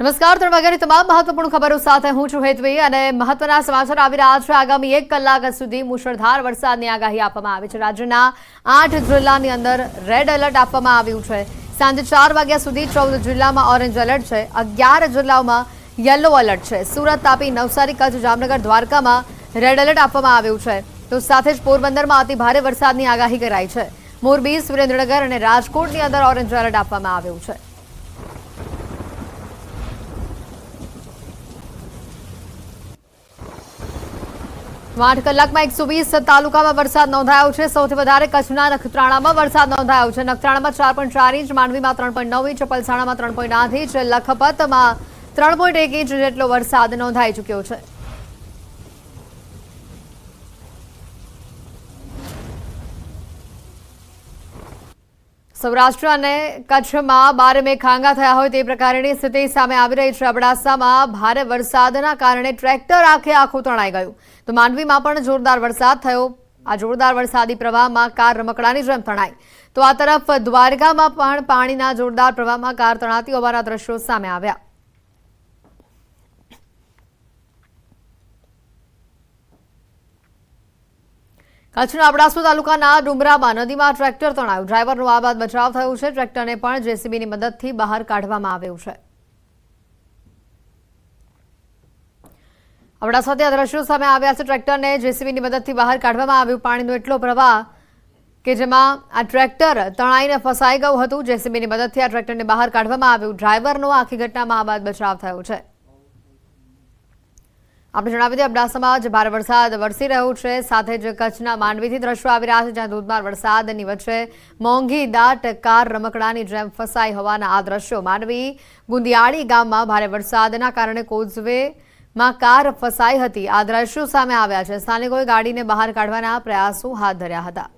નમસ્કાર, ત્રણ વાગ્યાની તમામ મહત્વપૂર્ણ ખબરો સાથે હું છું હેતવી અને મહત્વના સમાચાર આવી રહ્યા છે. આગામી એક કલાક સુધી મુશળધાર વરસાદની આગાહી આપવામાં આવી છે. રાજ્યના આઠ જિલ્લાની અંદર રેડ એલર્ટ આપવામાં આવ્યું છે. સાંજે ચાર વાગ્યા સુધી ચૌદ જિલ્લામાં ઓરેન્જ એલર્ટ છે. અગિયાર જિલ્લાઓમાં યલો એલર્ટ છે. સુરત, તાપી, નવસારી, કચ્છ, જામનગર, દ્વારકામાં રેડ એલર્ટ આપવામાં આવ્યું છે. તો સાથે જ પોરબંદરમાં અતિ ભારે વરસાદની આગાહી કરાઈ છે. મોરબી, સુરેન્દ્રનગર અને રાજકોટની અંદર ઓરેન્જ એલર્ટ આપવામાં આવ્યું છે. આઠ કલાકમાં એકસો વીસ તાલુકામાં વરસાદ નોંધાયો છે. સૌથી વધારે કચ્છના નખત્રાણામાં વરસાદ નોંધાયો છે. નખત્રાણામાં ચાર પોઈન્ટ ચાર ઇંચ, માંડવીમાં ત્રણ પોઈન્ટ નવ ઇંચ, પલસાણામાં ત્રણ પોઈન્ટ આઠ ઇંચ, લખપતમાં ત્રણ પોઈન્ટ એક ઇંચ જેટલો વરસાદ નોંધાઈ ચૂક્યો છે. સૌરાષ્ટ્ર અને કચ્છમાં બારે મેઘ ખાંગા થયા હોય તે પ્રકારની સ્થિતિ સામે આવી રહી છે. અબડાસામાં ભારે વરસાદના કારણે ટ્રેક્ટર આખે આખું તણાઈ ગયું. તો માંડવીમાં પણ જોરદાર વરસાદ થયો. આ જોરદાર વરસાદી પ્રવાહમાં કાર રમકડાની જેમ તણાઈ. તો આ તરફ દ્વારકામાં પણ પાણીના જોરદાર પ્રવાહમાં કાર તણાતી હોવાના દ્રશ્યો સામે આવ્યા. કચ્છના અબડાસુ તાલુકાના ડુમરામાં નદીમાં ટ્રેક્ટર તણાયું. ડ્રાઈવરનો આ બાદ બચાવ થયો છે. ટ્રેક્ટરને પણ જેસીબીની મદદથી બહાર કાઢવામાં આવ્યું છે. અબડાસાથી આ દ્રશ્યો સામે આવ્યા છે. ટ્રેક્ટરને જેસીબીની મદદથી બહાર કાઢવામાં આવ્યું. પાણીનો એટલો પ્રવાહ કે જેમાં આ ટ્રેક્ટર તણાઈને ફસાઈ ગયું હતું. જેસીબીની મદદથી આ ટ્રેક્ટરને બહાર કાઢવામાં આવ્યું. ડ્રાઈવરનો આખી ઘટનામાં આ બાદ બચાવ થયો છે. આપણે જણાવી દઈએ, અબડાસામાં જ ભારે વરસાદ વરસી રહ્યો છે. સાથે જ કચ્છના માંડવીથી દ્રશ્યો આવી રહ્યા છે, જ્યાં ધોધમાર વરસાદની વચ્ચે મોંઘી દાટ, કાર રમકડાની જેમ ફસાઈ હોવાના આ દ્રશ્યો. માંડવી ગુંદિયાળી ગામમાં ભારે વરસાદના કારણે કોઝવેમાં કાર ફસાઈ હતી. આ દ્રશ્યો સામે આવ્યા છે. સ્થાનિકોએ ગાડીને બહાર કાઢવાના પ્રયાસો હાથ ધર્યા હતા.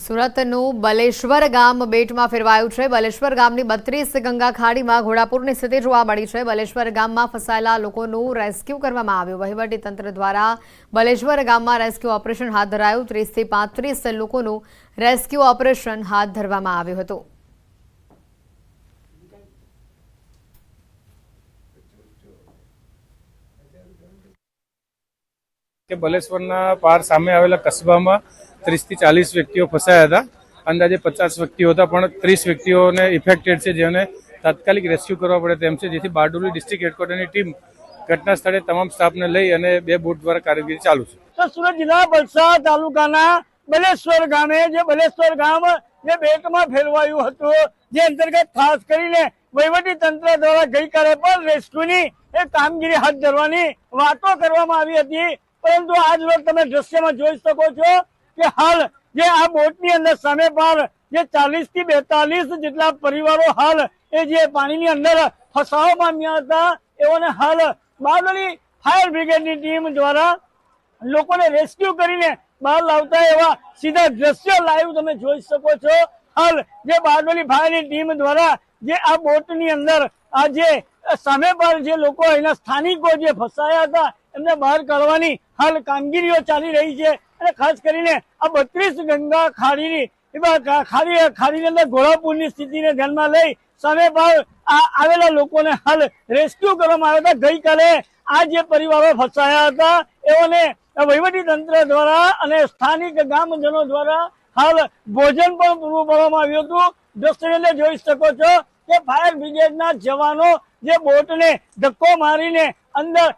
સુરતનું બલેશ્વર ગામ બેટમાં ફેરવાયું છે. બલેશ્વર ગામની બત્રીસ ગંગા ખાડીમાં ઘોડાપુરની સ્થિતિ જોવા મળી છે. બલેશ્વર ગામમાં ફસાયેલા લોકોનું રેસ્ક્યુ કરવામાં આવ્યું. વહીવટી તંત્ર દ્વારા બલેશ્વર ગામમાં રેસ્ક્યુ ઓપરેશન હાથ ધરાયું. ત્રીસથી પાંત્રીસ લોકોનું રેસ્ક્યુ ઓપરેશન હાથ ધરવામાં આવ્યું હતું. કે બલેશ્વરના પાર સામે આવેલા કસ્બામાં ત્રીસથી ચાલીસ વ્યક્તિઓ ફસાયા હતા. અંદાજે પચાસ વ્યક્તિઓ હતા, પણ ત્રીસ વ્યક્તિઓને ઇફેક્ટેડ છે જેને તાત્કાલિક રેસ્ક્યુ કરવા પડે તેમ છે, જેથી બારડોલી ડિસ્ટ્રિક્ટ હેડક્વાર્ટરની ટીમ ઘટના સ્થળે તમામ સ્ટાફને લઈ અને બે બોટ દ્વારા કામગીરી ચાલુ છે. તો સુરત જિલ્લા વલસાડ તાલુકાના બલેશ્વર ગામે જે બલેશ્વર ગામ જે બેટમાં ફેરવાયું હતું, જે અંતર્ગત ખાસ કરીને વહીવટી તંત્ર દ્વારા ગઈકાલે પણ રેસ્ક્યુની એ કામગીરી હાથ ધરવાની વાતો કરવામાં આવી હતી. પરંતુ આજ રોજ તમે દ્રશ્યમાં જોઈ શકો છો કે હાલ જે આ બોટની અંદર સામે પાર જે ચાલીસથી બેતાલીસ જેટલા પરિવારો હાલ એ જે પાણીની અંદર ફસાવા પામ્યા હતા, એઓને હાલ બારડોલી ફાયર બ્રિગેડની ટીમ દ્વારા લોકોને રેસ્ક્યુ કરીને બહાર લાવતા એવા સીધા દ્રશ્યો લાઈવ તમે જોઈ શકો છો. હાલ જે બારડોલી ફાયરની ટીમ દ્વારા જે આ બોટની અંદર આ જે સામે પર જે લોકો એના સ્થાનિકો જે ફસાયા હતા એમને બહાર કાઢવાની હાલ કામગીરીઓ ચાલી રહી છે. અને ખાસ કરીને આ બત્રીસ ગંગા ખાડીની ખાડી, ખાડીની અંદર ઘોડાપુરની સ્થિતિને ધ્યાનમાં લઈ સામે આ આવેલા લોકોને હાલ રેસ્ક્યુ કરવામાં આવ્યા હતા. ગઈકાલે આ જે પરિવારો ફસાયા હતા, એઓને વહીવટી તંત્ર દ્વારા અને સ્થાનિક ગામજનો દ્વારા હાલ ભોજન પણ પૂરું પાડવામાં આવ્યું હતું. દ્રશ્યને જોઈ શકો છો કે ફાયર બ્રિગેડના જવાનો જે બોટને ધક્કો મારીને અંદર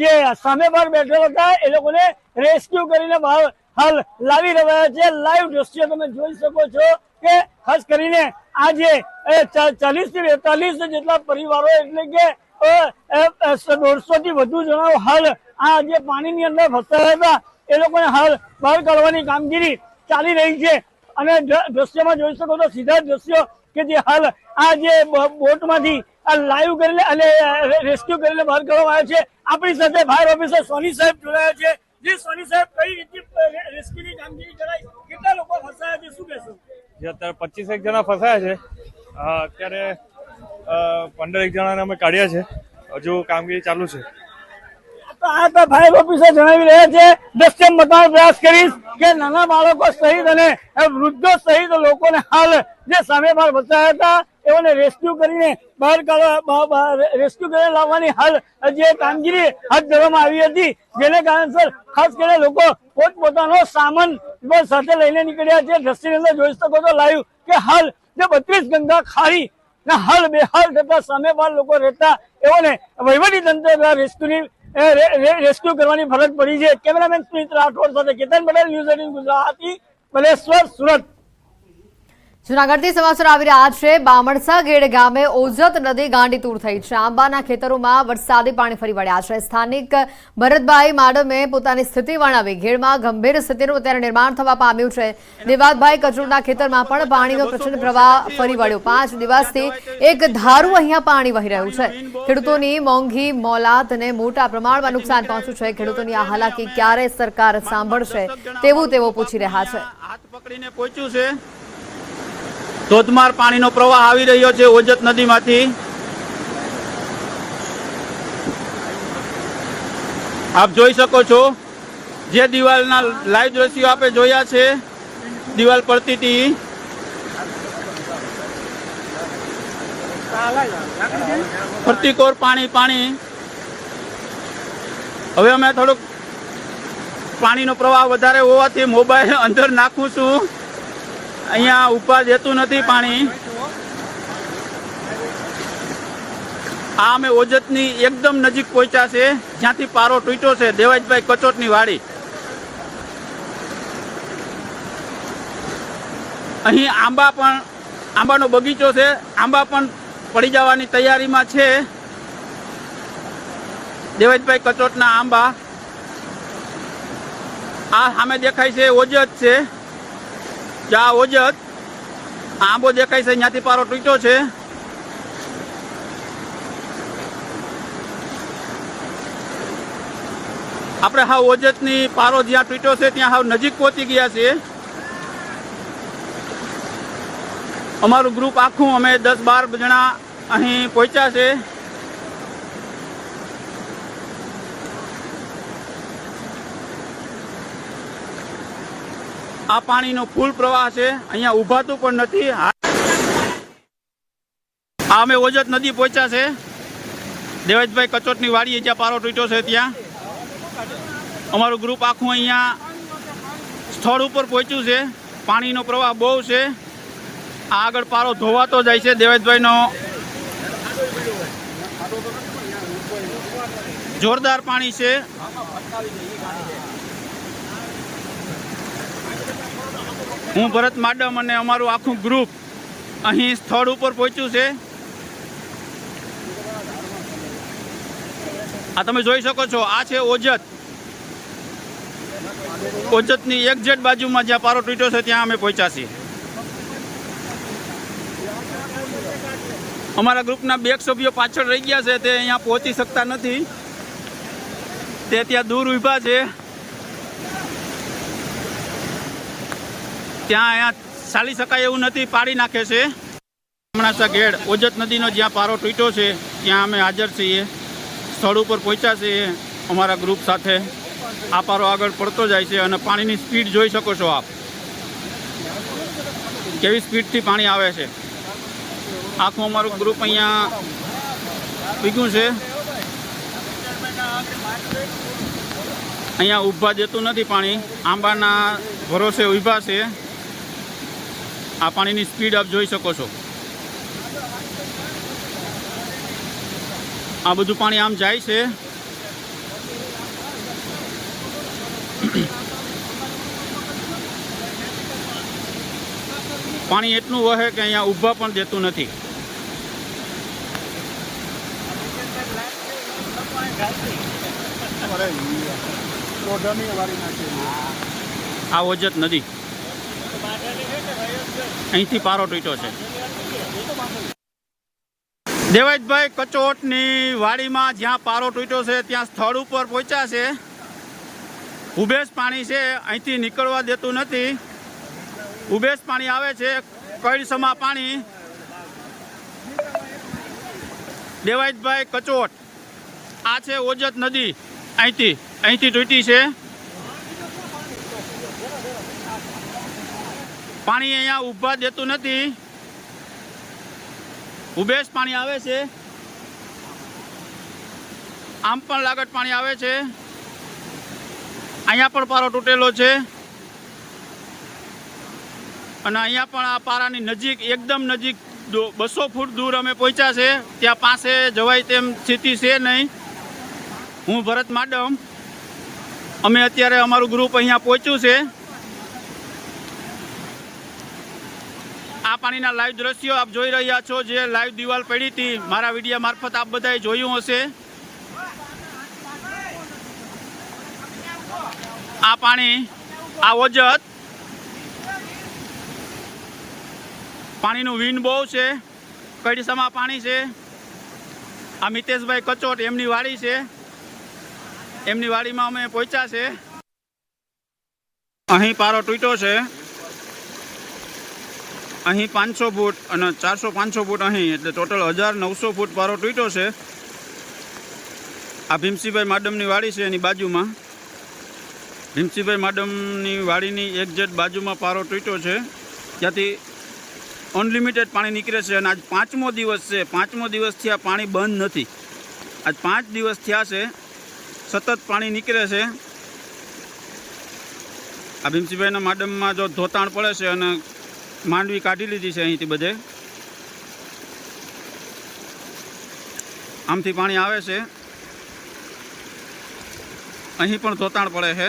જે સામે પર બેઠેલા હતા, એ લોકોને રેસ્ક્યુ કરીને બહાર હાલ લાવી રહ્યા છે. લાઈવ દ્રશ્ય તમે જોઈ શકો છો કે ખાસ કરીને આ જે ચાલીસથી બેતાલીસ જેટલા પરિવારો એટલે કે દોઢસો થી વધુ જણાઓ હાલ આ જે પાણીની અંદર ફસાયા હતા, એ લોકોને હાલ બહાર કાઢવાની કામગીરી ચાલી રહી છે. અને દ્ર- દ્રશ્યમાં જોઈ શકો તો સીધા દ્રશ્યો કે જે હાલ આ જે બોટમાંથી લાઈવ કરીને અને રેસ્ક્યુ કરીને બહાર કાઢવામાં આવ્યા છે. આપણી સાથે ફાયર ઓફિસર સોની સાહેબ જોડાયા છે. જે સોની સાહેબ કઈ રીતે રેસ્ક્યુની કામગીરી કરાઈ? કેટલા લોકો ફસાયા છે? શું કહેશો? જે અત્યારે પચીસ એક જણા ફસાયા છે. અત્યારે પંદર એક જણાને અમે કાઢ્યા છે. હજુ કામગીરી ચાલુ છે. તો આ તો ફાયર ઓફિસર જણાવી રહ્યા છે. દ્રશ્ય બતાવવાનો પ્રયાસ કરીશ કે નાના બાળકો સહિત અને વૃદ્ધો સહિત લોકોને હાલ જે સામે બહાર ફસાયા હતા એઓને રેસ્ક્યુ કરીને બહાર કાઢવા રેસ્ક્યુ કરીને લાવવાની હાલ જે કામગીરી હાથ ધરવામાં આવી હતી, જેને કારણસર ખાસ કરીને લોકો પોતપોતાનો સામાન સાથે લઈને નીકળ્યા છે. દ્રષ્ટિની અંદર જોઈ શકો છો લાઈવ કે હાલ જે બત્રીસ ગંગા ના હાલ બેહાલ થતા સામે બાર લોકો રહેતા, એઓને વહીવટી તંત્ર દ્વારા રેસ્ક્યુની રેસ્ક્યુ કરવાની ફરજ પડી છે. કેમેરામેન સુમિત રાઠોડ સાથે કેતન પટેલ, ન્યૂઝ એટીન ગુજરાતી, બલેશ્વર, સુરત. જુનાગઢથી સમાચાર આવી રહ્યા છે. બામણસા ગેડ ગામે ઓજત નદી ગાંડીતુર થઈ છે. આંબાના ખેતરોમાં વરસાદી પાણી ફરી વળ્યા છે. સ્થાનિક ભરતભાઈ માડમે પોતાની સ્થિતિ વર્ણવી. ઘેડમાં ગંભીર સ્થિતિનું અત્યારે નિર્માણ થવા પામ્યું છે. દેવાદભાઈ કચોરના ખેતરમાં પણ પાણીનો પ્રચંડ પ્રવાહ ફરી વળ્યો. પાંચ દિવસથી એક ધારું અહીંયા પાણી વહી રહ્યું છે. ખેડૂતોની મોંઘી મોલાતને મોટા પ્રમાણમાં નુકસાન પહોંચ્યું છે. ખેડૂતોની આ હાલાકી ક્યારે સરકાર સાંભળશે તેવું તેઓ પૂછી રહ્યા છે. હાથ પકડીને પહોંચ્યું છે. ધોધમાર પાણીનો પ્રવાહ આવી રહ્યો છે ઓજત નદીમાંથી. આપ જોઈ શકો છો, જે દિવાલના લાઈવ દ્રશ્યો આપણે જોયા છે, દિવાલ પડતી હતી ફરતીકોર પાણી પાણી. હવે અમે થોડુંક પાણીનો પ્રવાહ વધારે હોવાથી મોબાઈલ અંદર નાખું છું. અહીંયા ઉપર જતું નથી પાણી. આ અમે ઓજતની એકદમ નજીક પહોંચ્યા છે, જ્યાંથી પારો તૂટ્યો છે, દેવાજભાઈ કચોટની વાડી. અહીં આંબા પણ, આંબાનો બગીચો છે, આંબા પણ પડી જવાની તૈયારીમાં છે. દેવાજભાઈ કચોટના આંબા. આ સામે દેખાય છે, ઓજત છે. જા ઓજત. આંબો દેખાય છે ત્યાંથી પારો તૂટ્યો છે. આપણે હા ઓજતની પારો જ્યાં તૂટ્યો છે, ત્યાં હાવ નજીક પહોંચી ગયા છે અમારું ગ્રુપ આખું અમે દસ બાર જણા અહીં પહોંચ્યા છે. આ પાણીનો ફૂલ પ્રવાહ છે. અહીંયા ઉભાતું પણ નથી. આ અમે ઓજત નદી પહોંચ્યા છે. દેવેશભાઈ કચોટની વાડીએ જ્યાં પારો તૂટ્યો છે ત્યાં. અમારું ગ્રુપ આખું અહીંયા સ્થળ ઉપર પહોંચ્યું છે. પાણીનો પ્રવાહ બહુ છે. આ આગળ પારો ધોવાતો જાય છે દેવેશભાઈનો જોરદાર પાણી છે. હું ભરત માડમ અને અમારું આખું ગ્રુપ અહીં સ્થળ ઉપર પહોંચ્યું છે. આ તમે જોઈ શકો છો, આ છે ઓજત. ઓજતની એક્ઝેક્ટ બાજુમાં જ્યાં પારો તૂટ્યો છે, ત્યાં અમે પહોંચ્યા છીએ. અમારા ગ્રુપના બે સભ્યો પાછળ રહી ગયા છે, તે અહીંયા પહોંચી શકતા નથી. તે ત્યાં દૂર ઊભા છે. ત્યાં અહીંયા ચાલી શકાય એવું નથી, પાડી નાખે છે. હમણાં ગેડ ઓજત નદીનો જ્યાં પારો તૂટ્યો છે, ત્યાં અમે હાજર છીએ. સ્થળ ઉપર પહોંચ્યા છીએ અમારા ગ્રુપ સાથે. આ પારો આગળ પડતો જાય છે અને પાણીની સ્પીડ જોઈ શકો છો આપ. કેવી સ્પીડથી પાણી આવે છે. આખું અમારું ગ્રુપ અહીંયા પીગ્યું છે. અહીંયા ઊભા જતું નથી પાણી. આંબાના ભરોસે ઊભા છે. આ પાણીની સ્પીડ આપ જોઈ શકો છો. આ બધું પાણી આમ જાય છે. પાણી એટલું વહે કે અહીંયા ઊભા પણ દેતું નથી. આ ઓજત નદી. અહીંથી પારો તૂટ્યો છે. દેવાજભાઈ કચોટની વાડીમાં જ્યાં પારો તૂટ્યો છે, ત્યાં સ્થળ ઉપર પહોંચ્યા છે. ઉભેશ પાણી છે, અહીંથી નીકળવા દેતું નથી. ઉભેશ પાણી આવે છે કળસમાં પાણી. દેવાજભાઈ કચોટ. આ છે ઓજત નદી. અહીંથી અહીંથી તૂટી છે. પાણી અહીંયા ઊભા દેતું નથી. ઉભેશ પાણી આવે છે. આમ પણ લાગત પાણી આવે છે. અહીંયા પણ પારો તૂટેલો છે. અને અહીંયા પણ આ પારાની નજીક, એકદમ નજીક બસો ફૂટ દૂર અમે પહોંચ્યા છે. ત્યાં પાસે જવાય તેમ સ્થિતિ છે નહીં. હું ભરત માડમ. અમે અત્યારે અમારું ગ્રુપ અહીંયા પહોંચ્યું છે. આ પાણીના લાઈવ દ્રશ્યો આપ જોઈ રહ્યા છો, જે લાઈવ દિવાલ પડી હતી. મારા વિડીયા મારફત આપ બધાએ જોયું હશે. આ પાણી, આ ઓજત. પાણીનું વિન બહુ છે. કડીસામાં પાણી છે. આ મિતેશભાઈ કચોટ એમની વાડી છે. એમની વાડીમાં અમે પહોંચ્યા છે. અહીં પારો તૂટ્યો છે. અહીં પાંચસો ફૂટ અને ચારસો પાંચસો ફૂટ અહીં, એટલે ટોટલ હજાર નવસો ફૂટ પારો તૂટ્યો છે. આ ભીમસીભાઈ માડમની વાડી છે એની બાજુમાં. ભીમસીભાઈ માડમની વાડીની એક્ઝેક્ટ બાજુમાં પારો તૂટ્યો છે. ત્યાંથી અનલિમિટેડ પાણી નીકળે છે અને આજ પાંચમો દિવસ છે. પાંચમો દિવસથી આ પાણી બંધ નથી. આજ પાંચ દિવસ થયા છે. સતત પાણી નીકળે છે. આ ભીમસીભાઈના માડમમાં જો ધોતાણ પડે છે અને માંડવી કાઢી લીધી છે અહીંથી બધે. આમથી પાણી આવે છે. અહીં પણ ધોતાણ પડે છે.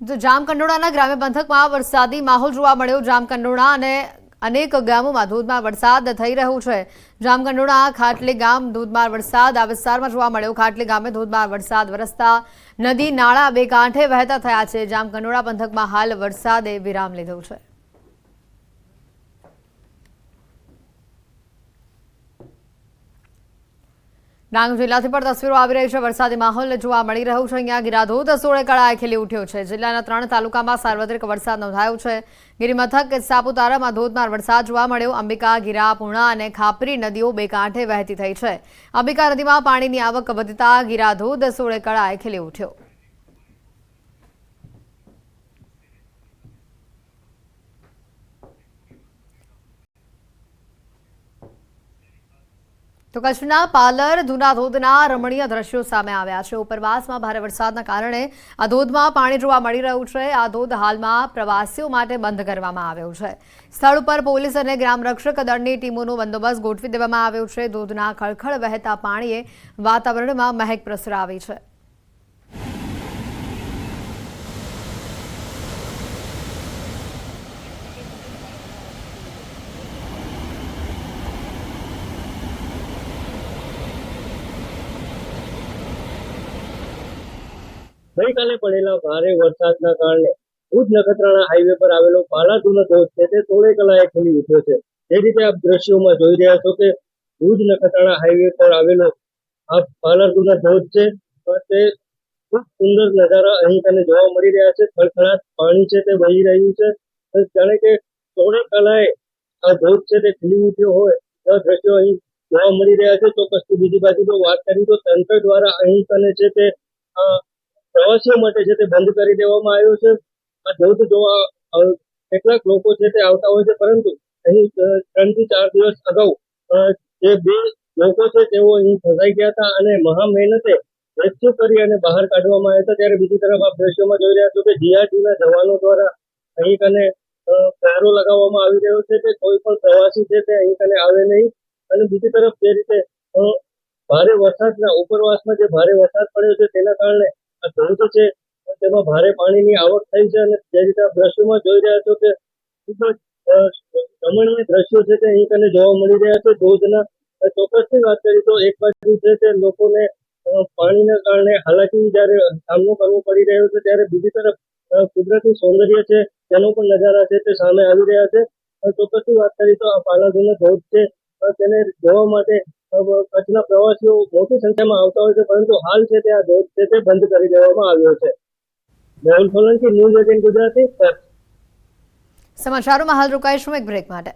તો જામકંડોળાના ગ્રામ્ય પંથકમાં વરસાદી માહોલ જોવા મળ્યો, જામકંડોળા અને અનેક ગામોમાં ધોધમાર વરસાદ થઈ રહ્યો છે. જામકંડોળા, ખાટલી ગામ, ધોધમાર વરસાદ આ વિસ્તારમાં જોવા મળ્યો. ખાટલી ગામે ધોધમાર વરસાદ વરસતા નદી નાળા બે કાંઠે વહેતા થયા છે. જામકંડોળા પંથકમાં હાલ વરસાદે વિરામ લીધો છે. ડાંગ જિલ્લાથી પણ તસવીરો આવી રહી છે. વરસાદી માહોલ જોવા મળી રહ્યો છે. અહીંયા ગીરાધોધ સોળે કળાએ ખીલી ઉઠ્યો છે. જિલ્લાના ત્રણ તાલુકામાં સાર્વત્રિક વરસાદ નોંધાયો છે. ગિરિમથક, સાપુતારામાં ધોધમાર વરસાદ જોવા મળ્યો. અંબિકા, ગીરા, પૂર્ણા અને ખાપરી નદીઓ બે કાંઠે વહેતી થઈ છે. અંબિકા નદીમાં પાણીની આવક વધતા ગીરાધોધ સોળે કળાએ ખીલી ઉઠ્યો. તો કચ્છના પાલર ધૂના ધોધના રમણીય દ્રશ્યો સામે આવ્યા છે. ઉપરવાસમાં ભારે વરસાદના કારણે આ ધોધમાં પાણી જોવા મળી રહ્યું છે. આ ધોધ હાલમાં પ્રવાસીઓ માટે બંધ કરવામાં આવ્યો છે. સ્થળ ઉપર પોલીસ અને ગ્રામ રક્ષક દળની ટીમોનો બંદોબસ્ત ગોઠવી દેવામાં આવ્યો છે. ધોધના ખળખળ વહેતા પાણીએ વાતાવરણમાં મહેક પ્રસરાવી છે. ગઈકાલે પડેલા ભારે વરસાદના કારણે ભુજ નખત્રાણા હાઈવે પર આવેલો પાલાધુનો ધોધ છે તે થોડે કલાએ ખુલી ઉઠ્યો છે. જે રીતે આપ દ્રશ્યોમાં જોઈ રહ્યા છો કે ભુજ નખત્રાણા હાઈવે પર આવેલો આ પાલાધુના ધોધ છે તે ખૂબ સુંદર નજારા અહીં તને જોવા મળી રહ્યા છે. ખળખળાટ પાણી છે તે વહી રહ્યું છે. જાણે કે થોડે કલાએ આ ધોધ છે તે ખીલી ઉઠ્યો હોય એવા દ્રશ્યો અહીં જોવા મળી રહ્યા છે. ચોક્કસથી બીજી બાજુ વાત કરી તો તંત્ર દ્વારા અહીં તને છે તે પ્રવાસીઓ માટે છે તે બંધ કરી દેવામાં આવ્યો છે, આ ધોધ જોવા કેટલાક લોકો છે તે આવતા હોય છે, પરંતુ અહીં ત્રણથી ચાર દિવસ અગાઉ જે બે લોકો છે તેઓ અહીં ફસાઈ ગયા હતા અને મહા મહેનતે રેસ્ક્યુ કરી અને બહાર કાઢવામાં આવ્યા હતા. ત્યારે બીજી તરફ આપ દ્રશ્યોમાં જોઈ રહ્યા છો કે જીઆરટીના જવાનો દ્વારા અહીં કને પહેરો લગાવવામાં આવી રહ્યો છે કે કોઈ પણ પ્રવાસી છે તે અહીં કને આવે નહીં. અને બીજી તરફ જે રીતે ભારે વરસાદના ઉપરવાસમાં જે ભારે વરસાદ પડ્યો છે તેના કારણે આ ધોધ છે. તેમાં ભારે પાણીની આવક થઈ છે અને જે રીતે દ્રશ્યોમાં જોઈ રહ્યા છો કે ખૂબ જ રમણીય દ્રશ્યો છે તે અહીં કને જોવા મળી રહ્યા છે. ધોધના ચોક્કસની વાત કરી તો એક બાજુ છે તે લોકોને પાણીના કારણે હાલાકી જ્યારે સામનો કરવો પડી રહ્યો છે ત્યારે બીજી તરફ કુદરતી સૌંદર્ય છે તેનો પણ નજારા છે તે સામે આવી રહ્યા છે. ચોક્કસની વાત કરી તો આ પાલાધુનો ધોધ છે. તેને જોવા માટે કચ્છના પ્રવાસીઓ મોટી સંખ્યામાં આવતા હોય છે પરંતુ હાલ છે તે આ ધોધ છે તે બંધ કરી દેવામાં આવ્યો છે. Mohan Solanki News Eighteen Gujarati Kutch. સમાચારોમાં હાલ રોકાઈશું એક બ્રેક માટે.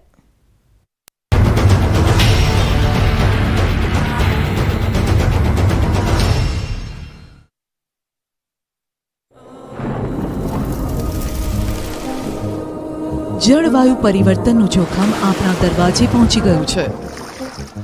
જળવાયુ પરિવર્તનનું જોખમ આપણા દરવાજે પહોંચી ગયું છે.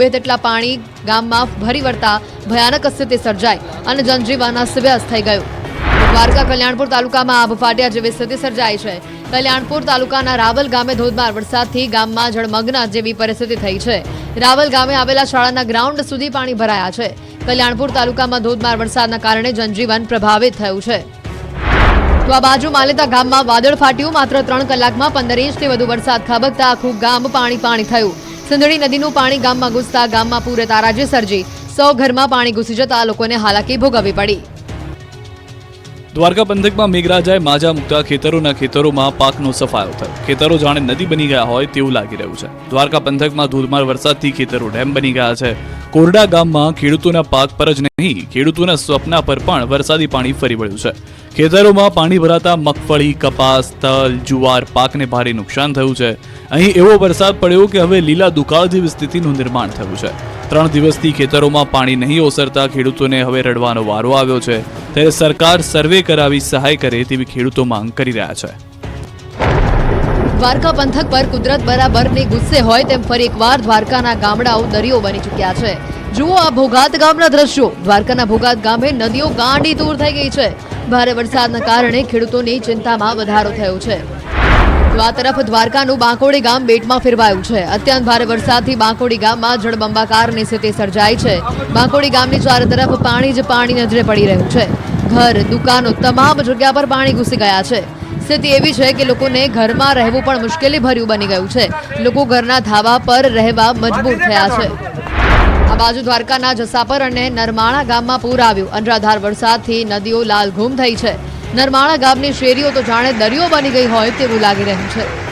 બે તેટલા પાણી ગામમાં ભરી વળતા ભયાનક સ્થિતિ સર્જાઈ અને જનજીવન અસ્તવ્યસ્ત થઈ ગયું. દ્વારકા કલ્યાણપુર તાલુકામાં આભ ફાટ્યા જેવી સ્થિતિ સર્જાઈ છે. કલ્યાણપુર તાલુકાના રાવલ ગામે ધોધમાર વરસાદથી ગામમાં જળમગ્ન જેવી પરિસ્થિતિ થઈ છે. રાવલ ગામે આવેલા શાળાના ગ્રાઉન્ડ સુધી પાણી ભરાયા છે. કલ્યાણપુર તાલુકામાં ધોધમાર વરસાદના કારણે જનજીવન પ્રભાવિત થયું છે. તો આ બાજુ માલેતા ગામમાં વાદળ ફાટ્યું. માત્ર ત્રણ કલાકમાં પંદર ઇંચથી વધુ વરસાદ ખાબકતા આખું ગામ પાણી પાણી થયું. સિંધડી નદીનું પાણી ગામમાં ઘૂસતા ગામમાં પૂરે તારાજી સર્જી, સૌ ઘરમાં પાણી ઘૂસી જતા લોકોને હાલાકી ભોગવવી પડી. દ્વારકા પંથકમાં મેઘરાજાએ માજા મૂકતા ખેતરોના ખેતરોમાં પાકનો સફાયો થયો. ખેતરો જાણે નદી બની ગયા હોય તેવું લાગી રહ્યું છે. દ્વારકા પંથકમાં ધોધમાર વરસાદથી ખેતરો ડેમ બની ગયા છે. કોરડા ગામમાં ખેડૂતોના પાક પર જ નહીં, ખેડૂતોના સ્વપ્ન પર પણ વરસાદી પાણી ફરી વળ્યું છે. ખેતરોમાં પાણી ભરાતા મગફળી, કપાસ, તલ, જુવાર પાકને ભારે નુકસાન થયું છે. અહીં એવો વરસાદ પડ્યો કે હવે લીલા દુકાળ જેવી સ્થિતિનું નિર્માણ થયું છે. ત્રણ દિવસથી ખેતરોમાં પાણી નહીં ઓસરતા ખેડૂતોને હવે રડવાનો વારો આવ્યો છે. ત્યારે સરકાર સર્વે કરાવી સહાય કરે તેવી ખેડૂતો માંગ કરી રહ્યા છે. દ્વારકા પંથક પર કુદરત બરાબરને ગુસ્સે હોય તેમ ફરી એકવાર દ્વારકાના ગામડાઓ દરિયો બની ચૂક્યા છે. જુઓ આ ભોગાત ગામના દ્રશ્યો. દ્વારકાના ભોગાત ગામે નદીઓ ગાંડી દૂર થઈ ગઈ છે. ભારે વરસાદના કારણે ખેડૂતોની ચિંતામાં વધારો થયો છે. તો આ તરફ દ્વારકાનું બાંકોડી ગામ બેટમાં ફેરવાયું છે. અત્યંત ભારે વરસાદથી બાંકોડી ગામમાં જળબંબાકારની સ્થિતિ સર્જાઈ છે. બાંકોડી ગામની ચારે તરફ પાણી જ પાણી નજરે પડી રહ્યું છે. ઘર, દુકાનો તમામ જગ્યા પર પાણી ઘૂસી ગયા છે. સ્થિતિ એવી છે કે લોકોને ઘરમાં રહેવું પણ મુશ્કેલી ભર્યું બની ગયું છે. લોકો ઘરના ધાબા પર રહેવા મજબૂર થયા છે. આ બાજુ દ્વારકાના જસાપર અને નરમાણા ગામમાં પૂર આવ્યું. અનરાધાર વરસાદથી નદીઓ લાલઘૂમ થઈ છે. નરમાણા ગામની શેરીઓ તો જાણે દરિયો બની ગઈ હોય તેવું લાગી રહ્યું છે.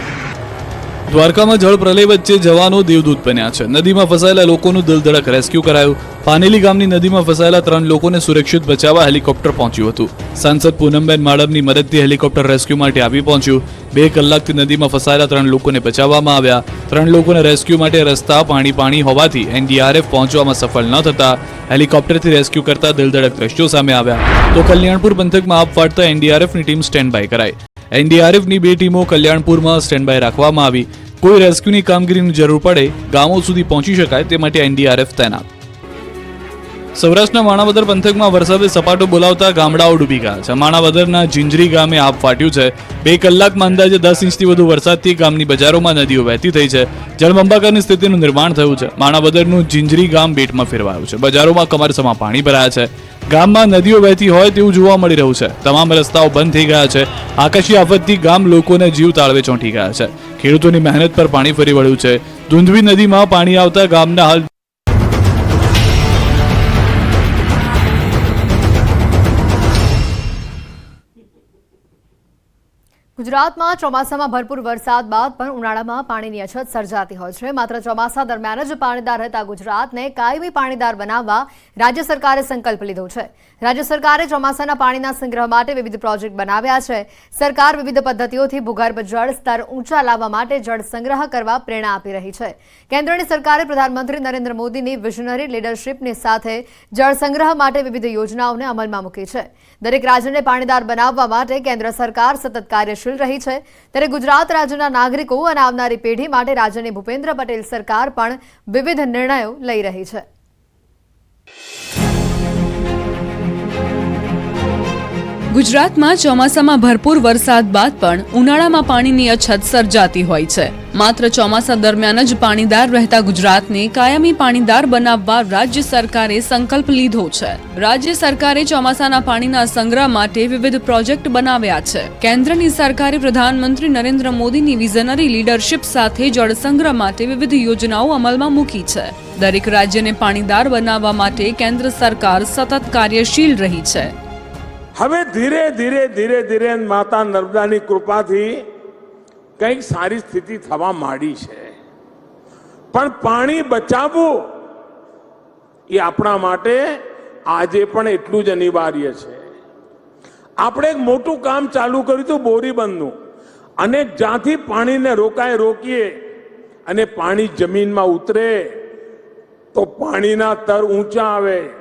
દ્વારકામાં જળ પ્રલય વચ્ચે જવાનો દેવદૂત બન્યા છે. નદીમાં ફસાયેલા લોકોનું દિલધડક રેસ્ક્યુ કરાયું. પાનેલી ગામની નદીમાં ફસાયેલા ત્રણ લોકોને સુરક્ષિત બચાવવા હેલિકોપ્ટર પહોંચ્યું હતું. સાંસદ પૂનમબેન માડમની મદદથી હેલિકોપ્ટર રેસ્ક્યુ માટે આવી પહોંચ્યું. બે કલાકથી નદીમાં ફસાયેલા ત્રણ લોકોને બચાવવામાં આવ્યા. ત્રણ લોકોને રેસ્ક્યુ માટે રસ્તા પાણી પાણી હોવાથી એનડીઆરએફ પહોંચવામાં સફળ ન થતા હેલિકોપ્ટરથી રેસ્ક્યુ કરતા દિલધડક દ્રશ્યો સામે આવ્યા. તો કલ્યાણપુર પંથકમાં આપ ફાટતા એનડીઆરએફની ટીમ સ્ટેન્ડ બાય કરાઈ. એનડીઆરએફની બે ટીમો કલ્યાણપુરમાં સ્ટેન્ડ બાય રાખવામાં આવી. કોઈ રેસ્ક્યુની કામગીરીની જરૂર પડે, ગામો સુધી પહોંચી શકાય તે માટે એનડીઆરએફ તૈનાત. સૌરાષ્ટ્રના માણાવદર પંથકમાં વરસાદે સપાટો બોલાવતા ગામડાઓ ડૂબી ગયા છે. માણાવદરના જિંજરી ગામે આપ ફાટ્યું છે. બે કલાકમાં અંદાજે દસ ઇંચથી વધુ વરસાદથી ગામની બજારોમાં નદીઓ વહેતી થઈ છે. જળબંબાકારની સ્થિતિનું નિર્માણ થયું છે. માણાવદરનું જિંજરી ગામ બેટમાં ફેરવાયું છે. બજારોમાં કમરસમાં પાણી ભરાયા છે. ગામમાં નદીઓ વહેતી હોય તેવું જોવા મળી રહ્યું છે. તમામ રસ્તાઓ બંધ થઈ ગયા છે. આકાશી આફતથી ગામ લોકોને જીવ તાળવે ચોંટી ગયા છે. ખેડૂતોની મહેનત પર પાણી ફરી વળ્યું છે. ધુંધવી નદીમાં પાણી આવતા ગામના હાલ ગુજરાતમાં ચોમાસામાં ભરપૂર વરસાદ બાદ પણ ઉનાળામાં પાણીની અછત સર્જાતી હોય છે. માત્ર ચોમાસા દરમિયાન જ પાણીદાર રહેતા ગુજરાતને કાયમી પાણીદાર બનાવવા રાજ્ય સરકારે સંકલ્પ લીધો છે. રાજ્ય સરકારે ચોમાસાના પાણીના સંગ્રહ માટે વિવિધ પ્રોજેક્ટ બનાવ્યા છે. સરકાર વિવિધ પદ્ધતિઓથી ભૂગર્ભ જળ સ્તર ઊંચા લાવવા માટે જળ સંગ્રહ કરવા પ્રેરણા આપી રહી છે. કેન્દ્રની સરકારે પ્રધાનમંત્રી નરેન્દ્ર મોદીની વિઝનરી લીડરશીપની સાથે જળ સંગ્રહ માટે વિવિધ યોજનાઓને અમલમાં મૂકી છે. દરેક રાજ્યને પાણીદાર બનાવવા માટે કેન્દ્ર સરકાર સતત કાર્યશીલ રહી છે. ત્યારે ગુજરાત રાજ્યના નાગરિકો અને આવનારી પેઢી માટે રાજ્યની ભૂપેન્દ્ર પટેલ સરકાર પણ વિવિધ નિર્ણયો લઈ રહી છે. ગુજરાતમાં ચોમાસામાં ભરપૂર વરસાદ બાદ પણ ઉનાળામાં પાણીની અછત સર્જાતી હોય છે. માત્ર ચોમાસા દરમિયાન જ પાણીદાર રહેતા ગુજરાતને કાયમી પાણીદાર બનાવવા રાજ્ય સરકારે સંકલ્પ લીધો છે. રાજ્ય સરકારે ચોમાસાના પાણીના સંગ્રહ માટે વિવિધ પ્રોજેક્ટ બનાવ્યા છે. કેન્દ્રની સરકારે પ્રધાનમંત્રી નરેન્દ્ર મોદીની વિઝનરી લીડરશિપ સાથે જળ સંગ્રહ માટે વિવિધ યોજનાઓ અમલમાં મૂકી છે. દરેક રાજ્યને પાણીદાર બનાવવા માટે કેન્દ્ર સરકાર સતત કાર્યશીલ રહી છે. હવે ધીરે ધીરે ધીરે ધીરે માતા નર્મદાની કૃપાથી કંઈક સારી સ્થિતિ થવા માંડી છે. પણ પાણી બચાવવું એ આપણા માટે આજે પણ એટલું જ અનિવાર્ય છે. આપણે એક મોટું કામ ચાલુ કર્યું હતું બોરીબંધનું. અને જ્યાંથી પાણીને રોકાય રોકીએ અને પાણી જમીનમાં ઉતરે, તો પાણીના તર ઊંચા આવે.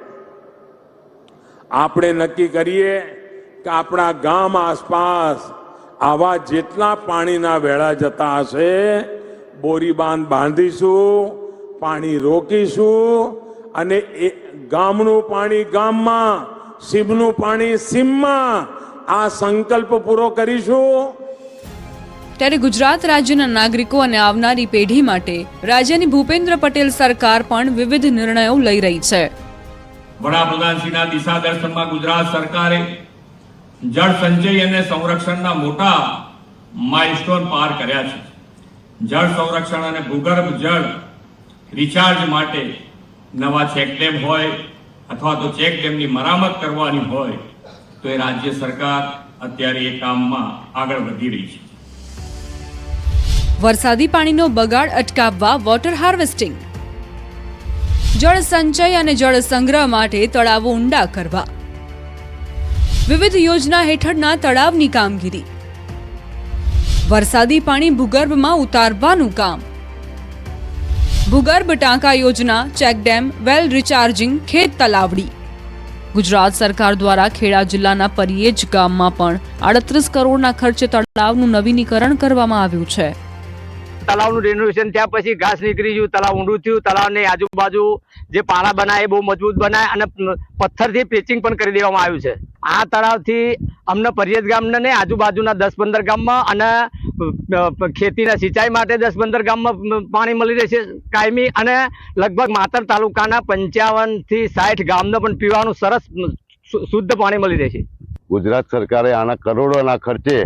આપણે નક્કી કરીએ કે આપણા ગામ આસપાસ આવા જેટલા પાણીના વેળા જતા હશે બોરીબાંધ બાંધીશું, પાણી રોકીશું અને એ ગામનું પાણી ગામમાં, સીમનું પાણી સીમમાં આ સંકલ્પ પૂરો કરીશું. ત્યારે ગુજરાત રાજ્યના નાગરિકો અને આવનારી પેઢી માટે રાજ્યની ભૂપેન્દ્ર પટેલ સરકાર પણ વિવિધ નિર્ણયો લઈ રહી છે. વડાપ્રધાનશ્રીના દિશા દર્શનમાં ગુજરાત સરકારે જળ સંચય અને સંરક્ષણના મોટા માઇલસ્ટોન પાર કર્યા છે. જળ સંરક્ષણ અને ભૂગર્ભ જળ રિચાર્જ માટે નવા ચેકડેમ હોય અથવા તો ચેકડેમની મરામત કરવાની હોય તો એ રાજ્ય સરકાર અત્યારે એ કામમાં આગળ વધી રહી છે. વરસાદી પાણીનો બગાડ અટકાવવા વોટર હાર્વેસ્ટિંગ જળ સંચય અને જળ સંગ્રહ માટે તળાવો ઊંડા કરવા. વિવિધ યોજના હેઠળના તળાવની કામગીરી. વરસાદી પાણી ભૂગર્ભમાં ઉતારવાનું કામ. ભૂગર્ભ ટાંકા યોજના ચેકડેમ વેલ રિચાર્જિંગ, ખેત તલાવડી. ગુજરાત સરકાર દ્વારા ખેડા જિલ્લાના પરિયેજ ગામમાં પણ આડત્રીસ કરોડના ખર્ચે તળાવનું નવીનીકરણ કરવામાં આવ્યું છે. તળાવનું રિનોવેશન થયા પછી ઘાસ નીકળી ગયું તલાવ ઊંડું થયું તલાવની આજુબાજુ જે પાળા બનાવે બહુ મજબૂત બનાવે અને પથ્થરથી પેચિંગ પણ કરી દેવામાં આવ્યું છે. આ તળાવથી અમને પરિયત ગામને ને આજુબાજુના દસ પંદર ગામમાં અને ખેતીના સિંચાઈ માટે દસ પંદર ગામમાં પાણી મળી રહેશે કાયમી અને લગભગ માતર તાલુકાના પંચાવનથી સાઠ ગામને પણ પીવાનું સરસ શુદ્ધ પાણી મળી રહેશે. ગુજરાત સરકારે આના કરોડોના ખર્ચે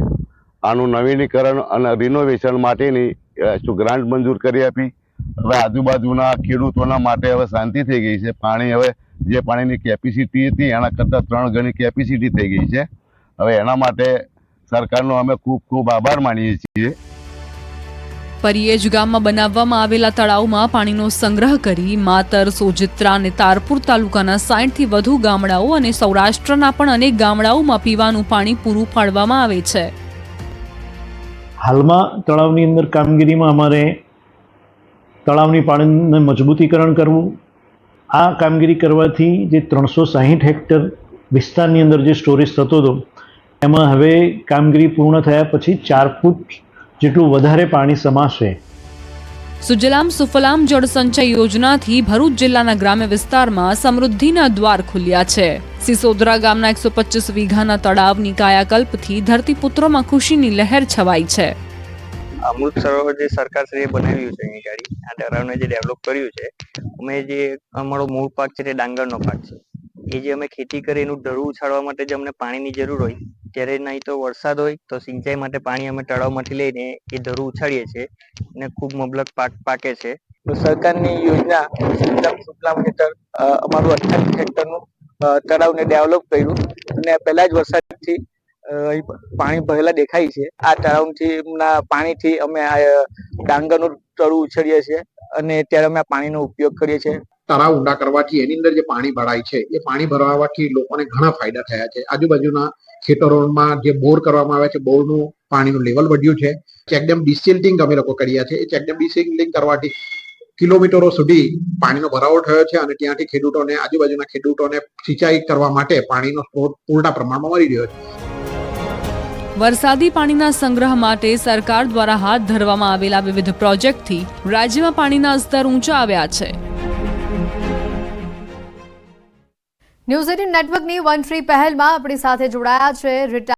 આનું નવીનીકરણ અને રિનોવેશન માટેની શું ગ્રાન્ટ મંજૂર કરી આપી? હવે આજુબાજુના ખેડૂતોના માટે હવે શાંતિ થઈ ગઈ છે. પાણી હવે જે પાણીની કેપેસિટી હતી, એના કરતાં ત્રણ ગણી કેપેસિટી થઈ ગઈ છે. હવે એના માટે સરકારનો અમે ખૂબ ખૂબ આભાર માનીએ છીએ. પરિયેજ ગામમાં બનાવવામાં આવેલા તળાવમાં પાણીનો સંગ્રહ કરી માતર, સોજિત્રા અને તારપુર તાલુકાના સાઠથી વધુ ગામડાઓ અને સૌરાષ્ટ્રના પણ અનેક ગામડાઓમાં પીવાનું પાણી પૂરું પાડવામાં આવે છે. હાલમાં તળાવની અંદર કામગીરીમાં અમારે તળાવની પાણીને મજબૂતીકરણ કરવું, આ કામગીરી કરવાથી જે ત્રણસો સાહીઠ હેક્ટર વિસ્તારની અંદર જે સ્ટોરેજ થતો હતો, એમાં હવે કામગીરી પૂર્ણ થયા પછી ચાર ફૂટ જેટલું વધારે પાણી સમાશે. સુજલામ સુફલામ જળ સંચય યોજનાથી ભરૂચ જિલ્લાના ગ્રામ્ય વિસ્તારમાં સમૃદ્ધિના દ્વાર ખુલ્યા છે. સિસોદરા ગામના એકસો પચીસ વીઘાના તળાવની કાયાકલ્પથી ધરતીપુત્રોમાં ખુશીની લહેર છવાઈ છે. અમૃત સરોવર જે સરકારશ્રીએ બનાવ્યું છે અહીં ગાડી, આ તળાવને જે ડેવલપ કર્યું છે અમે જે અમારો મૂળ પાક છે તે ડાંગરનો પાક છે. એ જે અમે ખેતી કરી એનું ઢરું ઉછાળવા માટે જે અમને પાણીની જરૂર હોય, ત્યારે નહીં તો વરસાદ હોય, તો સિંચાઈ માટે પાણી અમે તળાવમાંથી લઈને એ ઢરું ઉછાળીએ છીએ અને ખૂબ મબલક પાક પાકે છે. તો સરકારની યોજના સુજલામ સુફલામ હેઠળ અમારું અઠ્યાવીસ હેક્ટરનું તળાવને ડેવલપ કર્યું અને પહેલા જ વરસાદથી પાણી ભરેલા દેખાય છે. આ તળાવથી પાણીથી અમે ડાંગરનું તળું ઉછળીએ છીએ અને ત્યારે અમે આ પાણીનો ઉપયોગ કરીએ છીએ. તળાવ ઊંડા કરવાથી એની અંદર જે પાણી ભરાય છે, એ પાણી ભરાવાથી લોકોને ઘણા ફાયદા થયા છે. આજુબાજુના ખેતરોમાં જે બોર કરવામાં આવે છે, બોરનું પાણીનું લેવલ વધ્યું છે. ચેકડેમ ડિસિલ્ટિંગ અમે લોકો કર્યા છે એ ચેકડેમ ડિસિલ્ટિંગ કરવાથી કિલોમીટરો સુધી પાણીનો ભરાવો થયો છે અને ત્યાંથી ખેડૂતોને, આજુબાજુના ખેડૂતોને સિંચાઈ કરવા માટે પાણીનો સ્ત્રોત પૂરતા પ્રમાણમાં મળી રહ્યો છે. વરસાદી પાણીના સંગ્રહ માટે સરકાર દ્વારા હાથ ધરવામાં આવેલા વિવિધ પ્રોજેક્ટથી રાજ્યમાં પાણીના સ્તર ઊંચા આવ્યા છે. ન્યૂઝ એટીન નેટવર્કની વન ફ્રી પહેલમાં આપણી સાથે જોડાયા છે રિટાયર્ડ